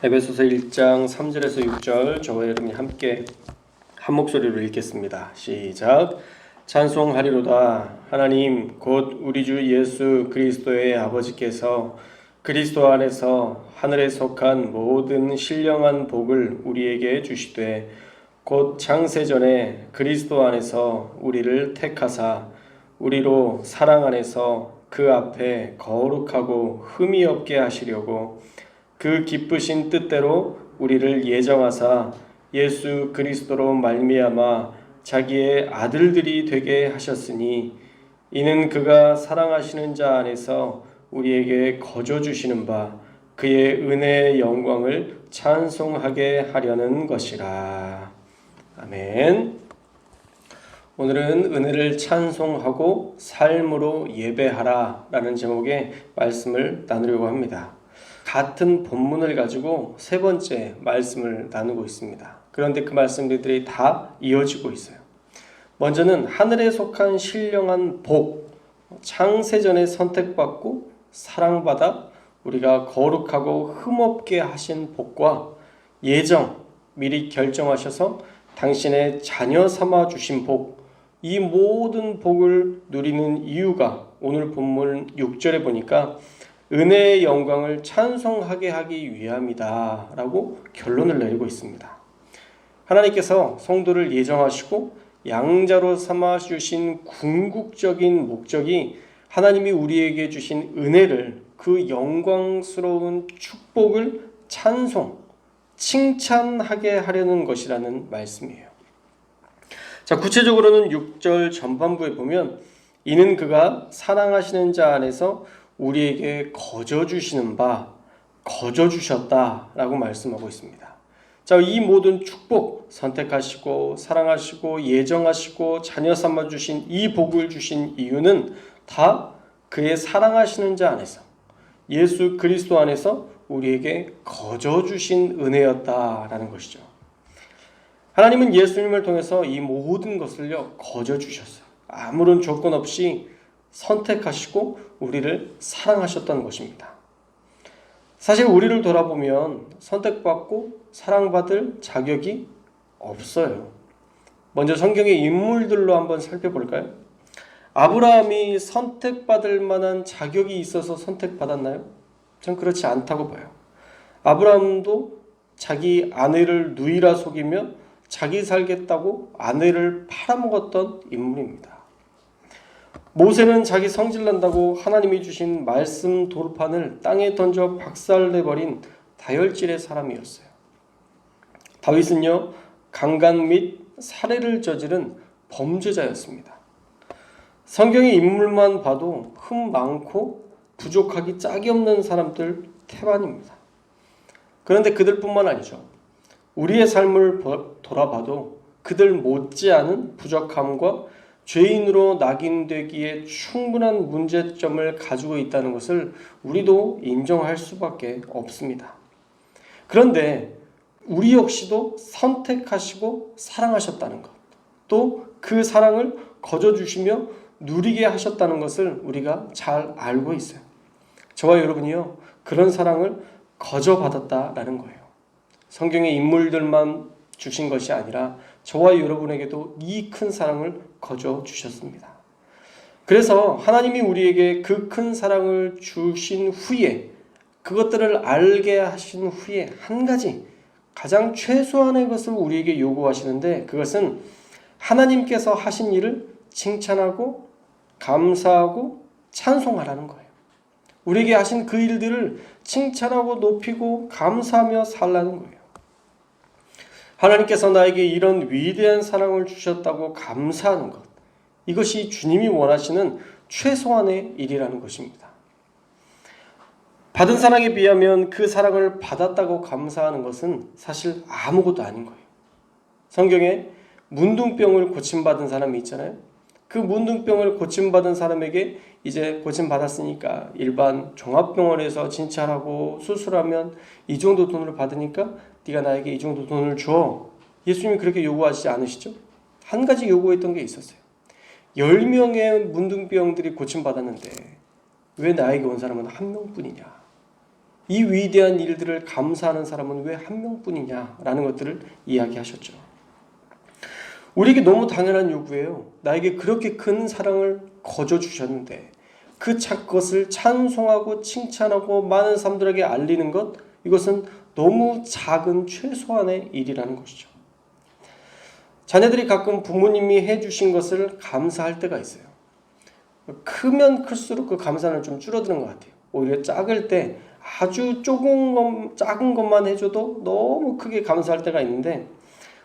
에베소서 1장 3절에서 6절 저와 여러분이 함께 한 목소리로 읽겠습니다. 시작. 찬송하리로다 하나님 곧 우리 주 예수 그리스도의 아버지께서 그리스도 안에서 하늘에 속한 모든 신령한 복을 우리에게 주시되 곧 창세 전에 그리스도 안에서 우리를 택하사 우리로 사랑 안에서 그 앞에 거룩하고 흠이 없게 하시려고 그 기쁘신 뜻대로 우리를 예정하사 예수 그리스도로 말미암아 자기의 아들들이 되게 하셨으니 이는 그가 사랑하시는 자 안에서 우리에게 거저 주시는 바 그의 은혜의 영광을 찬송하게 하려는 것이라. 아멘. 오늘은 은혜를 찬송하고 삶으로 예배하라 라는 제목의 말씀을 나누려고 합니다. 같은 본문을 가지고 세 번째 말씀을 나누고 있습니다. 그런데 그 말씀들이 다 이어지고 있어요. 먼저는 하늘에 속한 신령한 복, 창세전에 선택받고 사랑받아 우리가 거룩하고 흠없게 하신 복과 예정, 미리 결정하셔서 당신의 자녀 삼아 주신 복, 이 모든 복을 누리는 이유가 오늘 본문 6절에 보니까 은혜의 영광을 찬송하게 하기 위함이다. 라고 결론을 내리고 있습니다. 하나님께서 성도를 예정하시고 양자로 삼아 주신 궁극적인 목적이 하나님이 우리에게 주신 은혜를 그 영광스러운 축복을 찬송, 칭찬하게 하려는 것이라는 말씀이에요. 자, 구체적으로는 6절 전반부에 보면 이는 그가 사랑하시는 자 안에서 우리에게 거저 주시는 바 거저 주셨다라고 말씀하고 있습니다. 자, 이 모든 축복 선택하시고 사랑하시고 예정하시고 자녀 삼아 주신 이 복을 주신 이유는 다 그의 사랑하시는 자 안에서 예수 그리스도 안에서 우리에게 거저 주신 은혜였다라는 것이죠. 하나님은 예수님을 통해서 이 모든 것을요 거저 주셨어요. 아무런 조건 없이 선택하시고 우리를 사랑하셨던 것입니다. 사실 우리를 돌아보면 선택받고 사랑받을 자격이 없어요. 먼저 성경의 인물들로 한번 살펴볼까요? 아브라함이 선택받을 만한 자격이 있어서 선택받았나요? 전 그렇지 않다고 봐요. 아브라함도 자기 아내를 누이라 속이며 자기 살겠다고 아내를 팔아먹었던 인물입니다. 모세는 자기 성질 난다고 하나님이 주신 말씀 돌판을 땅에 던져 박살내버린 다혈질의 사람이었어요. 다윗은요, 강간 및 살해를 저지른 범죄자였습니다. 성경의 인물만 봐도 흠 많고 부족하기 짝이 없는 사람들 태반입니다. 그런데 그들뿐만 아니죠. 우리의 삶을 돌아봐도 그들 못지않은 부족함과 죄인으로 낙인되기에 충분한 문제점을 가지고 있다는 것을 우리도 인정할 수밖에 없습니다. 그런데 우리 역시도 선택하시고 사랑하셨다는 것, 또 그 사랑을 거저 주시며 누리게 하셨다는 것을 우리가 잘 알고 있어요. 저와 여러분이요, 그런 사랑을 거저 받았다라는 거예요. 성경의 인물들만 주신 것이 아니라 저와 여러분에게도 이 큰 사랑을 거저 주셨습니다. 그래서 하나님이 우리에게 그 큰 사랑을 주신 후에 그것들을 알게 하신 후에 한 가지 가장 최소한의 것을 우리에게 요구하시는데 그것은 하나님께서 하신 일을 칭찬하고 감사하고 찬송하라는 거예요. 우리에게 하신 그 일들을 칭찬하고 높이고 감사하며 살라는 거예요. 하나님께서 나에게 이런 위대한 사랑을 주셨다고 감사하는 것. 이것이 주님이 원하시는 최소한의 일이라는 것입니다. 받은 사랑에 비하면 그 사랑을 받았다고 감사하는 것은 사실 아무것도 아닌 거예요. 성경에 문둥병을 고침받은 사람이 있잖아요. 그 문둥병을 고침받은 사람에게 이제 고침받았으니까 일반 종합병원에서 진찰하고 수술하면 이 정도 돈을 받으니까 네가 나에게 이 정도 돈을 줘. 예수님이 그렇게 요구하시지 않으시죠? 한 가지 요구했던 게 있었어요. 10명의 문둥병들이 고침받았는데 왜 나에게 온 사람은 한 명뿐이냐? 이 위대한 일들을 감사하는 사람은 왜 한 명뿐이냐 라는 것들을 이야기하셨죠. 우리에게 너무 당연한 요구예요. 나에게 그렇게 큰 사랑을 거저 주셨는데 그 것을 찬송하고 칭찬하고 많은 사람들에게 알리는 것 이것은 너무 작은 최소한의 일이라는 것이죠. 자녀들이 가끔 부모님이 해주신 것을 감사할 때가 있어요. 크면 클수록 그 감사는 좀 줄어드는 것 같아요. 오히려 작을 때 아주 조금 것, 작은 것만 해줘도 너무 크게 감사할 때가 있는데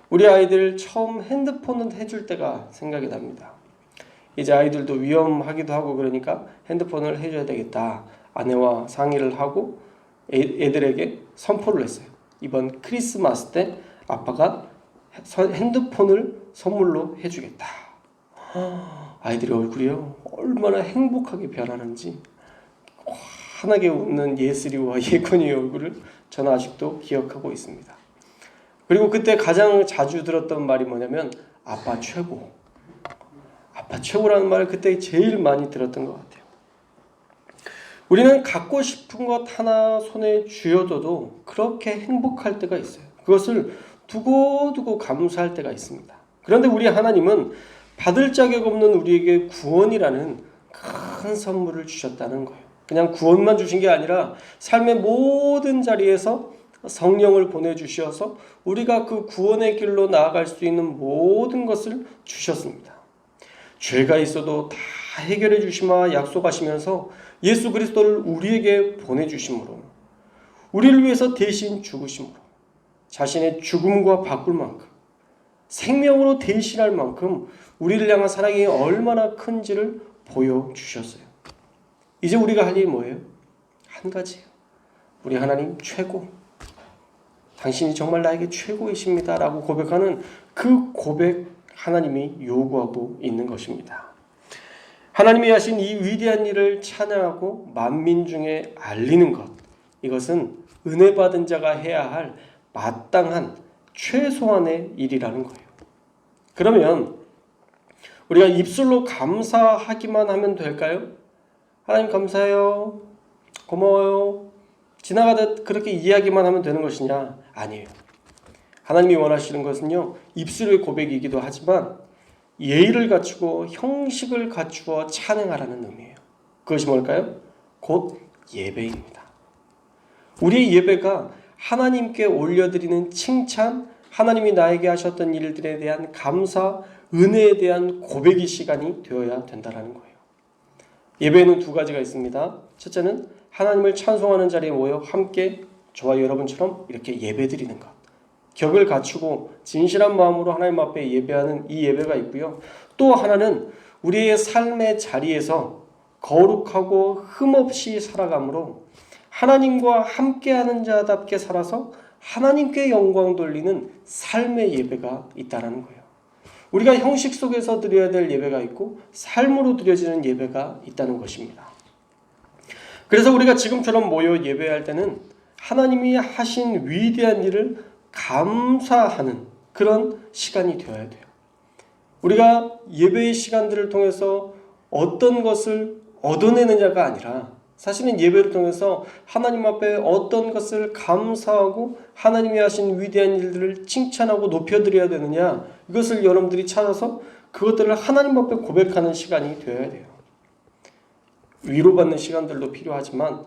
우리 아이들 처음 핸드폰은 해줄 때가 생각이 납니다. 이제 아이들도 위험하기도 하고 그러니까 핸드폰을 해줘야 되겠다. 아내와 상의를 하고 애, 애들에게 선포를 했어요. 이번 크리스마스 때 아빠가 핸드폰을 선물로 해주겠다. 아이들의 얼굴이요 얼마나 행복하게 변하는지 환하게 웃는 예슬이와 예건이의 얼굴을 저는 아직도 기억하고 있습니다. 그리고 그때 가장 자주 들었던 말이 뭐냐면 아빠 최고. 아빠 최고라는 말을 그때 제일 많이 들었던 것 같아요. 우리는 갖고 싶은 것 하나 손에 쥐어둬도 그렇게 행복할 때가 있어요. 그것을 두고두고 감사할 때가 있습니다. 그런데 우리 하나님은 받을 자격 없는 우리에게 구원이라는 큰 선물을 주셨다는 거예요. 그냥 구원만 주신 게 아니라 삶의 모든 자리에서 성령을 보내주셔서 우리가 그 구원의 길로 나아갈 수 있는 모든 것을 주셨습니다. 죄가 있어도 다 해결해 주시마 약속하시면서 예수 그리스도를 우리에게 보내주심으로 우리를 위해서 대신 죽으심으로 자신의 죽음과 바꿀 만큼 생명으로 대신할 만큼 우리를 향한 사랑이 얼마나 큰지를 보여주셨어요. 이제 우리가 할 일이 뭐예요? 한 가지예요. 우리 하나님 최고. 당신이 정말 나에게 최고이십니다. 라고 고백하는 그 고백 하나님이 요구하고 있는 것입니다. 하나님이 하신 이 위대한 일을 찬양하고 만민 중에 알리는 것. 이것은 은혜 받은 자가 해야 할 마땅한 최소한의 일이라는 거예요. 그러면 우리가 입술로 감사하기만 하면 될까요? 하나님 감사해요. 고마워요. 지나가듯 그렇게 이야기만 하면 되는 것이냐? 아니에요. 하나님이 원하시는 것은요, 입술의 고백이기도 하지만 예의를 갖추고 형식을 갖추어 찬양하라는 의미예요. 그것이 뭘까요? 곧 예배입니다. 우리의 예배가 하나님께 올려드리는 칭찬, 하나님이 나에게 하셨던 일들에 대한 감사, 은혜에 대한 고백의 시간이 되어야 된다는 거예요. 예배에는 두 가지가 있습니다. 첫째는 하나님을 찬송하는 자리에 모여 함께 저와 여러분처럼 이렇게 예배 드리는 것. 격을 갖추고 진실한 마음으로 하나님 앞에 예배하는 이 예배가 있고요. 또 하나는 우리의 삶의 자리에서 거룩하고 흠없이 살아감으로 하나님과 함께하는 자답게 살아서 하나님께 영광 돌리는 삶의 예배가 있다는 거예요. 우리가 형식 속에서 드려야 될 예배가 있고 삶으로 드려지는 예배가 있다는 것입니다. 그래서 우리가 지금처럼 모여 예배할 때는 하나님이 하신 위대한 일을 감사하는 그런 시간이 되어야 돼요. 우리가 예배의 시간들을 통해서 어떤 것을 얻어내느냐가 아니라 사실은 예배를 통해서 하나님 앞에 어떤 것을 감사하고 하나님이 하신 위대한 일들을 칭찬하고 높여드려야 되느냐 이것을 여러분들이 찾아서 그것들을 하나님 앞에 고백하는 시간이 되어야 돼요. 위로받는 시간들도 필요하지만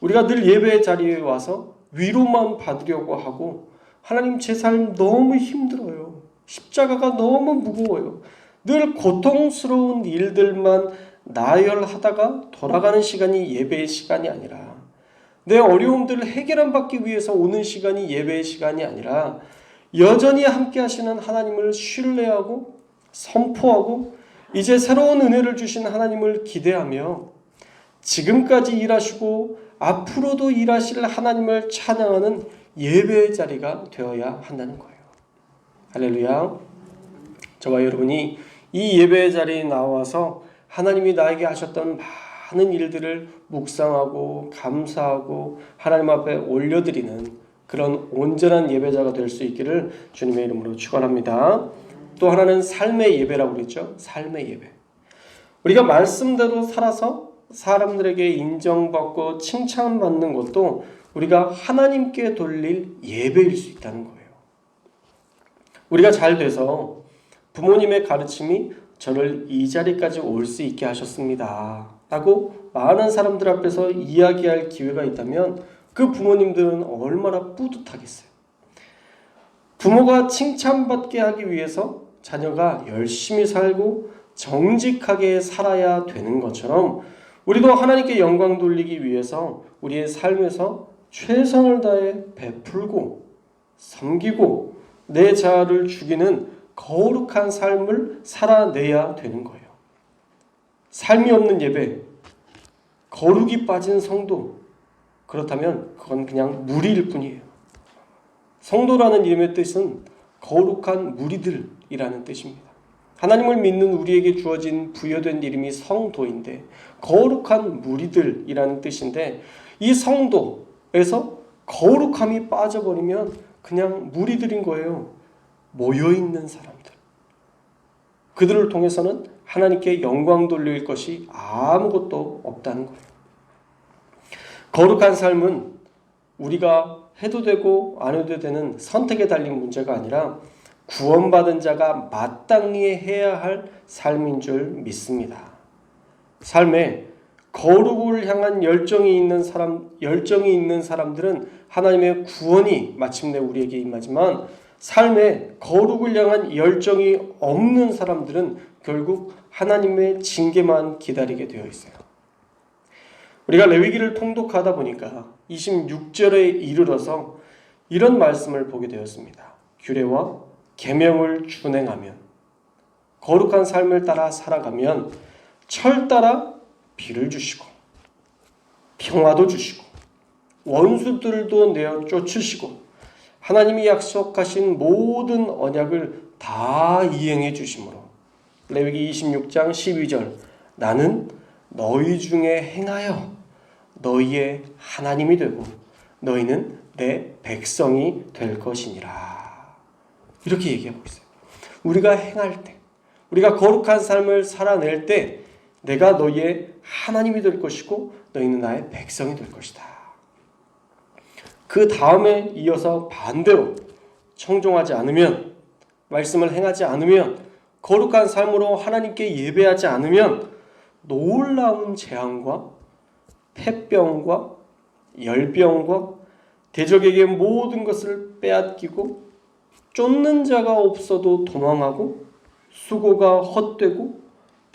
우리가 늘 예배 자리에 와서 위로만 받으려고 하고 하나님 제 삶 너무 힘들어요. 십자가가 너무 무거워요. 늘 고통스러운 일들만 나열하다가 돌아가는 시간이 예배의 시간이 아니라 내 어려움들을 해결함 받기 위해서 오는 시간이 예배의 시간이 아니라 여전히 함께 하시는 하나님을 신뢰하고 선포하고 이제 새로운 은혜를 주신 하나님을 기대하며 지금까지 일하시고 앞으로도 일하실 하나님을 찬양하는 예배의 자리가 되어야 한다는 거예요. 할렐루야. 저와 여러분이 이 예배의 자리에 나와서 하나님이 나에게 하셨던 많은 일들을 묵상하고 감사하고 하나님 앞에 올려드리는 그런 온전한 예배자가 될 수 있기를 주님의 이름으로 축원합니다. 또 하나는 삶의 예배라고 그랬죠. 삶의 예배. 우리가 말씀대로 살아서 사람들에게 인정받고 칭찬받는 것도 우리가 하나님께 돌릴 예배일 수 있다는 거예요. 우리가 잘 돼서 부모님의 가르침이 저를 이 자리까지 올 수 있게 하셨습니다. 라고 많은 사람들 앞에서 이야기할 기회가 있다면 그 부모님들은 얼마나 뿌듯하겠어요. 부모가 칭찬받게 하기 위해서 자녀가 열심히 살고 정직하게 살아야 되는 것처럼 우리도 하나님께 영광 돌리기 위해서 우리의 삶에서 최선을 다해 베풀고 섬기고 내 자아를 죽이는 거룩한 삶을 살아내야 되는 거예요. 삶이 없는 예배, 거룩이 빠진 성도, 그렇다면 그건 그냥 무리일 뿐이에요. 성도라는 이름의 뜻은 거룩한 무리들이라는 뜻입니다. 하나님을 믿는 우리에게 주어진 부여된 이름이 성도인데 거룩한 무리들이라는 뜻인데 이 성도에서 거룩함이 빠져버리면 그냥 무리들인 거예요. 모여 있는 사람들. 그들을 통해서는 하나님께 영광 돌릴 것이 아무것도 없다는 거예요. 거룩한 삶은 우리가 해도 되고 안 해도 되는 선택에 달린 문제가 아니라 구원받은 자가 마땅히 해야 할 삶인 줄 믿습니다. 삶에 거룩을 향한 열정이 있는 사람, 열정이 있는 사람들은 하나님의 구원이 마침내 우리에게 임하지만 삶에 거룩을 향한 열정이 없는 사람들은 결국 하나님의 징계만 기다리게 되어 있어요. 우리가 레위기를 통독하다 보니까 26절에 이르러서 이런 말씀을 보게 되었습니다. 규례와 계명을 준행하면 거룩한 삶을 따라 살아가면 철 따라 비를 주시고 평화도 주시고 원수들도 내어 쫓으시고 하나님이 약속하신 모든 언약을 다 이행해 주심으로 레위기 26장 12절 나는 너희 중에 행하여 너희의 하나님이 되고 너희는 내 백성이 될 것이니라. 이렇게 얘기하고 있어요. 우리가 행할 때, 우리가 거룩한 삶을 살아낼 때 내가 너희의 하나님이 될 것이고 너희는 나의 백성이 될 것이다. 그 다음에 이어서 반대로 청종하지 않으면 말씀을 행하지 않으면 거룩한 삶으로 하나님께 예배하지 않으면 놀라운 재앙과 폐병과 열병과 대적에게 모든 것을 빼앗기고 쫓는 자가 없어도 도망하고 수고가 헛되고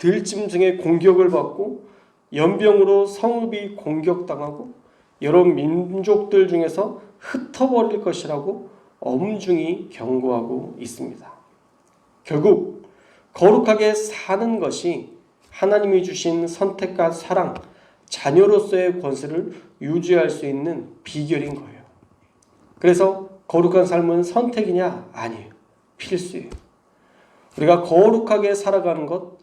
들짐승의 공격을 받고 연병으로 성읍이 공격당하고 여러 민족들 중에서 흩어버릴 것이라고 엄중히 경고하고 있습니다. 결국 거룩하게 사는 것이 하나님이 주신 선택과 사랑, 자녀로서의 권세를 유지할 수 있는 비결인 거예요. 그래서 거룩한 삶은 선택이냐? 아니에요. 필수예요. 우리가 거룩하게 살아가는 것,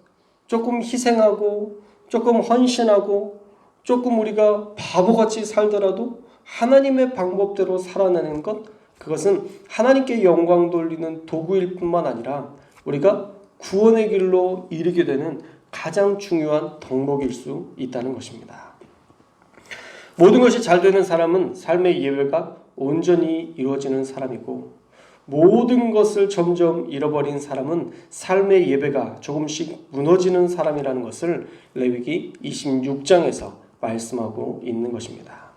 조금 희생하고, 조금 헌신하고, 조금 우리가 바보같이 살더라도 하나님의 방법대로 살아내는 것, 그것은 하나님께 영광 돌리는 도구일 뿐만 아니라 우리가 구원의 길로 이르게 되는 가장 중요한 덕목일 수 있다는 것입니다. 모든 것이 잘 되는 사람은 삶의 예외가 온전히 이루어지는 사람이고 모든 것을 점점 잃어버린 사람은 삶의 예배가 조금씩 무너지는 사람이라는 것을 레위기 26장에서 말씀하고 있는 것입니다.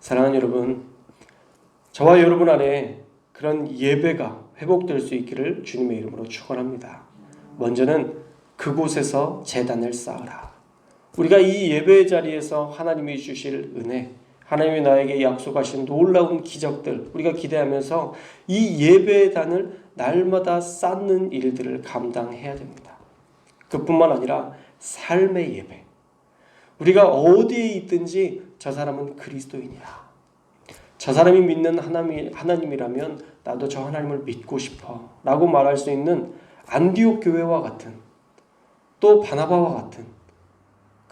사랑하는 여러분, 저와 여러분 안에 그런 예배가 회복될 수 있기를 주님의 이름으로 축원합니다. 먼저는 그곳에서 재단을 쌓으라. 우리가 이 예배의 자리에서 하나님이 주실 은혜, 하나님이 나에게 약속하신 놀라운 기적들 우리가 기대하면서 이 예배의 단을 날마다 쌓는 일들을 감당해야 됩니다. 그뿐만 아니라 삶의 예배. 우리가 어디에 있든지 저 사람은 그리스도인이야. 저 사람이 믿는 하나님, 하나님이라면 나도 저 하나님을 믿고 싶어. 라고 말할 수 있는 안디옥 교회와 같은 또 바나바와 같은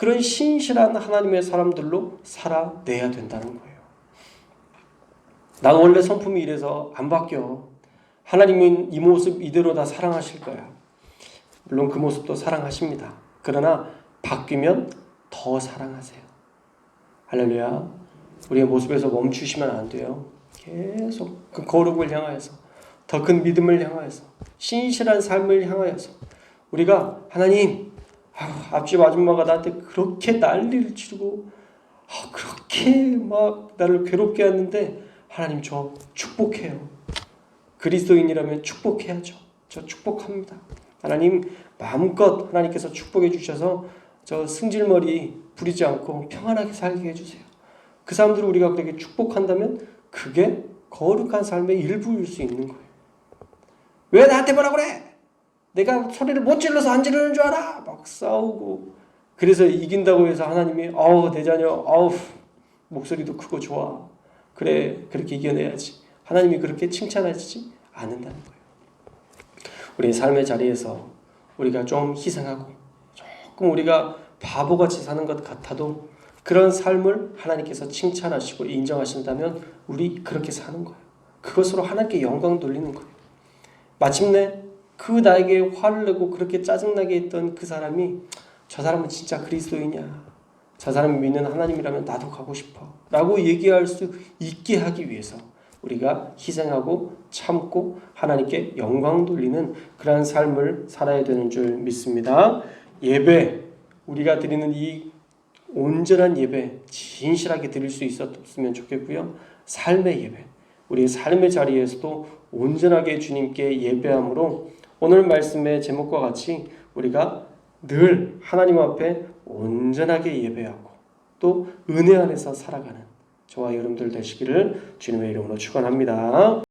그런 신실한 하나님의 사람들로 살아내야 된다는 거예요. 난 원래 성품이 이래서 안 바뀌어. 하나님은 이 모습 이대로 다 사랑하실 거야. 물론 그 모습도 사랑하십니다. 그러나 바뀌면 더 사랑하세요. 할렐루야. 우리의 모습에서 멈추시면 안 돼요. 계속 그 거룩을 향하여서 더 큰 믿음을 향하여서 신실한 삶을 향하여서 우리가 하나님 아, 앞집 아줌마가 나한테 그렇게 난리를 치르고 아, 그렇게 막 나를 괴롭게 하는데 하나님 저 축복해요. 그리스도인이라면 축복해야죠. 저 축복합니다. 하나님 마음껏 하나님께서 축복해 주셔서 저 승질머리 부리지 않고 평안하게 살게 해주세요. 그 사람들을 우리가 그렇게 축복한다면 그게 거룩한 삶의 일부일 수 있는 거예요. 왜 나한테 뭐라 그래? 내가 소리를 못 질러서 안 지르는 줄 알아? 막 싸우고 그래서 이긴다고 해서 하나님이 아우 내 자녀 아우 목소리도 크고 좋아 그래 그렇게 이겨내야지 하나님이 그렇게 칭찬하지 않는다는 거예요. 우리 삶의 자리에서 우리가 좀 희생하고 조금 우리가 바보같이 사는 것 같아도 그런 삶을 하나님께서 칭찬하시고 인정하신다면 우리 그렇게 사는 거예요. 그것으로 하나님께 영광 돌리는 거예요. 마침내 그 나에게 화를 내고 그렇게 짜증나게 했던 그 사람이 저 사람은 진짜 그리스도이냐? 저 사람이 믿는 하나님이라면 나도 가고 싶어. 라고 얘기할 수 있게 하기 위해서 우리가 희생하고 참고 하나님께 영광 돌리는 그러한 삶을 살아야 되는 줄 믿습니다. 예배, 우리가 드리는 이 온전한 예배, 진실하게 드릴 수 있었으면 좋겠고요. 삶의 예배, 우리의 삶의 자리에서도 온전하게 주님께 예배함으로 오늘 말씀의 제목과 같이 우리가 늘 하나님 앞에 온전하게 예배하고 또 은혜 안에서 살아가는 저와 여러분들 되시기를 주님의 이름으로 축원합니다.